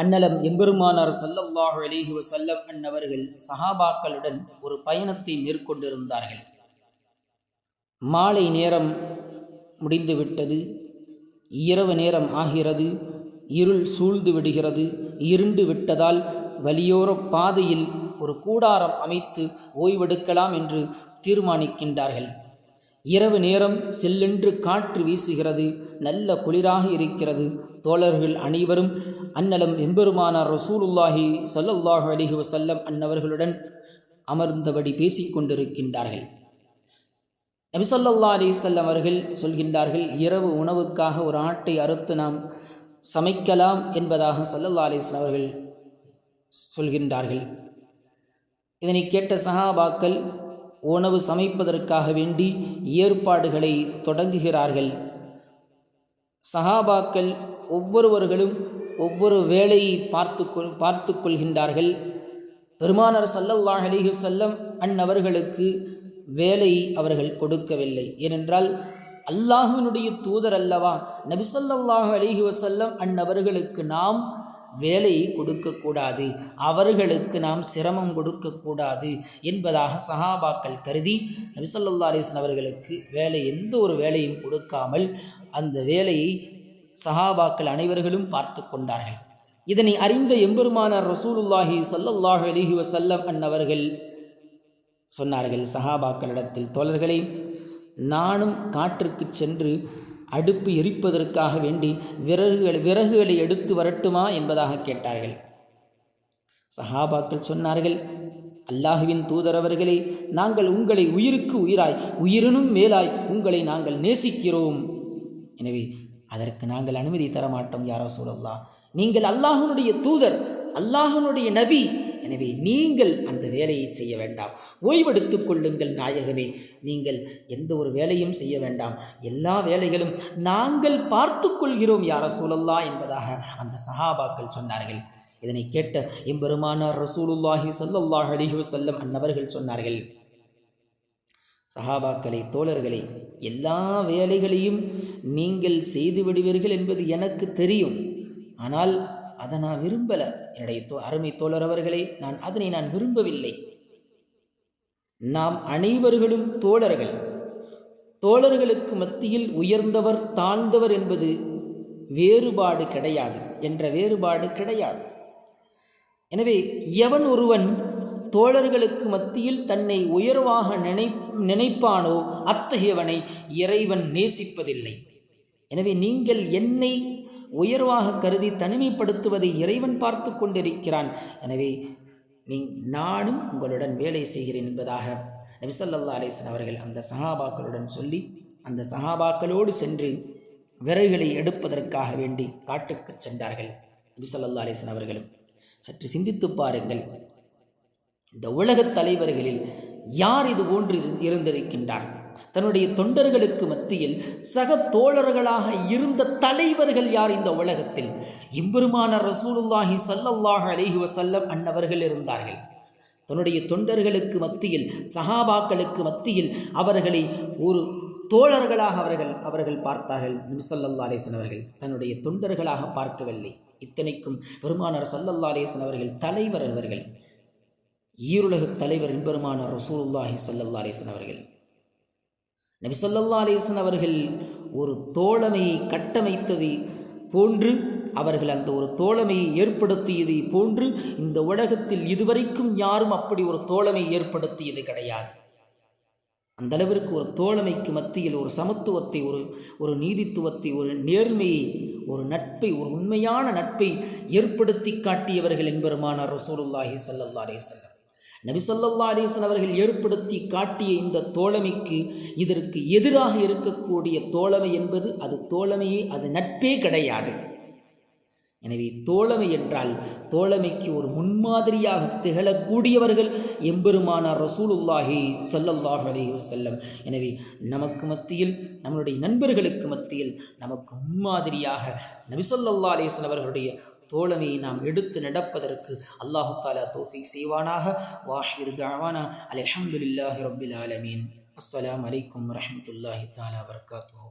அன்னலம் எம்பெருமானார் ஸல்லல்லாஹு அலிஹி வசல்லம் அன்னவர்கள் சஹாபாக்களுடன் ஒரு பயணத்தை மேற்கொண்டிருந்தார்கள். மாலை நேரம் முடிந்துவிட்டது இரவு நேரம் ஆகிறது இருள் சூழ்ந்து விடுகிறது இருண்டு விட்டதால் வலியோர பாதையில் ஒரு கூடாரம் அமைத்து ஓய்வெடுக்கலாம் என்று தீர்மானிக்கின்றார்கள். இரவு நேரம் செல்லென்று காற்று வீசுகிறது நல்ல குளிராக இருக்கிறது. தோழர்கள் அனைவரும் அன்னலம் எம்பெருமானார் ரசூலுல்லாஹி சல்லல்லாஹு அலிஹி வசல்லம் அன்னவர்களுடன் அமர்ந்தபடி பேசிக் கொண்டிருக்கின்றார்கள். நபிசல்லா அலிசல்லம் அவர்கள் சொல்கின்றார்கள் இரவு உணவுக்காக ஒரு ஆட்டை அறுத்து நாம் சமைக்கலாம் என்பதாக சல்லல்லா அலிஸ்லாம் அவர்கள் சொல்கின்றார்கள். இதனை கேட்ட சஹாபாக்கள் உணவு சமைப்பதற்காக வேண்டி ஏற்பாடுகளை தொடங்குகிறார்கள். சஹாபாக்கள் ஒவ்வொருவர்களும் ஒவ்வொரு வேலையை பார்த்து கொள் பார்த்து கொள்கின்றார்கள் பெருமானர் சல்லல்லாஹ் அலிஹி செல்லம் அன்னவர்களுக்கு வேலை அவர்கள் கொடுக்கவில்லை. ஏனென்றால் அல்லாஹுவினுடைய தூதர் அல்லவா? நபிசல்லாஹு அலிஹி வசல்லம் அன்னவர்களுக்கு நாம் வேலையை கொடுக்கக்கூடாது. அவர்களுக்கு நாம் சிரமம் கொடுக்கக்கூடாது என்பதாக சஹாபாக்கள் கருதி நபிசல்லா அலிஸ்லாம் அவர்களுக்கு வேலை எந்த ஒரு வேலையும் கொடுக்காமல் அந்த வேலையை சஹாபாக்கள் அனைவர்களும் பார்த்து கொண்டார்கள். இதனை அறிந்த எம்பெருமானார் ரசூலுல்லாஹி சல்லல்லாஹு அலிஹி வசல்லம் அன்னவர்கள் சொன்னார்கள் சஹாபாக்களிடத்தில் தோழர்களே நானும் காற்றுக்கு சென்று அடுப்பு எரிப்பதற்காக வேண்டி விறகுகள் விறகுகளை எடுத்து வரட்டுமா என்பதாக கேட்டார்கள். சஹாபாக்கள் சொன்னார்கள் அல்லாஹுவின் தூதரவர்களே நாங்கள் உங்களை உயிருக்கு உயிராய் உயிரினும் மேலாய் உங்களை நாங்கள் நேசிக்கிறோம். எனவே அதற்கு நாங்கள் அனுமதி தரமாட்டோம் யாரோ சொல்லலாம் நீங்கள் அல்லாஹனுடைய தூதர் அல்லாஹனுடைய நபி எனவே நீங்கள் அந்த வேலையை செய்ய வேண்டாம். ஓய்வெடுத்து கொள்ளுங்கள் நாயகமே. நீங்கள் எந்த ஒரு வேலையும் செய்ய வேண்டாம். எல்லா வேலைகளும் நாங்கள் பார்த்து கொள்கிறோம் யார சூழல்லா என்பதாக அந்த சஹாபாக்கள் சொன்னார்கள். இதனை கேட்ட எம்பெருமானார் ரசூலுல்லாஹி சல்லாஹ் அலிஹி வசல்லம் அன்னவர்கள் சொன்னார்கள் சஹாபாக்களை தோழர்களே எல்லா வேலைகளையும் நீங்கள் செய்து விடுவீர்கள் என்பது எனக்கு தெரியும். ஆனால் அதை நான் விரும்பலை. என்னுடைய தோ அருமை தோழர் அவர்களே நான் அதனை நான் விரும்பவில்லை. நாம் அனைவர்களும் தோழர்கள். தோழர்களுக்கு மத்தியில் உயர்ந்தவர் தாழ்ந்தவர் என்பது வேறுபாடு கிடையாது என்ற வேறுபாடு கிடையாது. எனவே எவன் ஒருவன் தோழர்களுக்கு மத்தியில் தன்னை உயர்வாக நினை நினைப்பானோ அத்தகையவனை இறைவன் நேசிப்பதில்லை. எனவே நீங்கள் என்னை உயர்வாக கருதி தனிமைப்படுத்துவதை இறைவன் பார்த்து கொண்டிருக்கிறான். எனவே நீ நானும் உங்களுடன் வேலை செய்கிறேன் என்பதாக நபிசல்லா அலிஸ்லாம் அவர்கள் அந்த சஹாபாக்களுடன் சொல்லி அந்த சஹாபாக்களோடு சென்று விறகுகளை எடுப்பதற்காக வேண்டி காட்டுக்கு சென்றார்கள். நபிசல்லா அலிஸ்லாம் அவர்களும் சற்று சிந்தித்து பாருங்கள். இந்த உலகத் தலைவர்களில் யார் இது போன்று இருந்திருக்கின்றார்? தன்னுடைய தொண்டர்களுக்கு மத்தியில் சக தோழர்களாக இருந்த தலைவர்கள் யார் இந்த உலகத்தில்? இம்பெருமான ரசூலுல்லாஹி சல்லல்லாஹ் அலிஹி வசல்லம் அன்னவர்கள் இருந்தார்கள். தன்னுடைய தொண்டர்களுக்கு மத்தியில் சஹாபாக்களுக்கு மத்தியில் அவர்களை ஒரு தோழர்களாக அவர்கள் அவர்கள் பார்த்தார்கள். நிமிசல்லா அலேசன் அவர்கள் தன்னுடைய தொண்டர்களாக பார்க்கவில்லை. இத்தனைக்கும் பெருமானார் சல்லல்லா அலேசன் அவர்கள் தலைவர் அவர்கள். ஈருலக தலைவர் பெருமானார் ரசூலுல்லாஹி சல்லல்லா அலேசன் அவர்கள். நபிசல்லா அலிஸ்லன் அவர்கள் ஒரு தோழமையை கட்டமைத்ததை போன்று அவர்கள் அந்த ஒரு தோழமையை ஏற்படுத்தியதை போன்று இந்த உலகத்தில் இதுவரைக்கும் யாரும் அப்படி ஒரு தோழமை ஏற்படுத்தியது கிடையாது. அந்த அளவிற்கு ஒரு தோழமைக்கு மத்தியில் ஒரு சமத்துவத்தை ஒரு ஒரு நீதித்துவத்தை ஒரு நேர்மையை ஒரு நட்பை ஒரு உண்மையான நட்பை ஏற்படுத்தி காட்டியவர்கள் என்பெருமானார் ரசூலுல்லாஹி சல்லல்லா அலேசல்லம் நபிசல்லா அலிசன் அவர்கள் ஏற்படுத்தி காட்டிய இந்த தோழமைக்கு இதற்கு எதிராக இருக்கக்கூடிய தோழமை என்பது அது தோழமையே அது நட்பே கிடையாது. எனவே தோழமை என்றால் தோழமைக்கு ஒரு முன்மாதிரியாக திகழக்கூடியவர்கள் எம்பெருமானார் ரசூலுல்லாஹி சல்லல்லாஹ் அலி வசல்லம் எனவே நமக்கு மத்தியில் நம்மளுடைய நண்பர்களுக்கு மத்தியில் நமக்கு முன்மாதிரியாக நபிசல்லா அலிஸ்லாம் அவர்களுடைய தோழமையை நாம் எடுத்து நடப்பதற்கு அல்லாஹு தாலா தோஃபிக் செய்வானாக வாஹிர் தாவானா அலி அஹமதுல்லாஹி ரபில் ஆலமீன் அஸ்ஸலாம் அலைக்கும் வரமத்துல்லாஹி தாலா வர்காத்தூ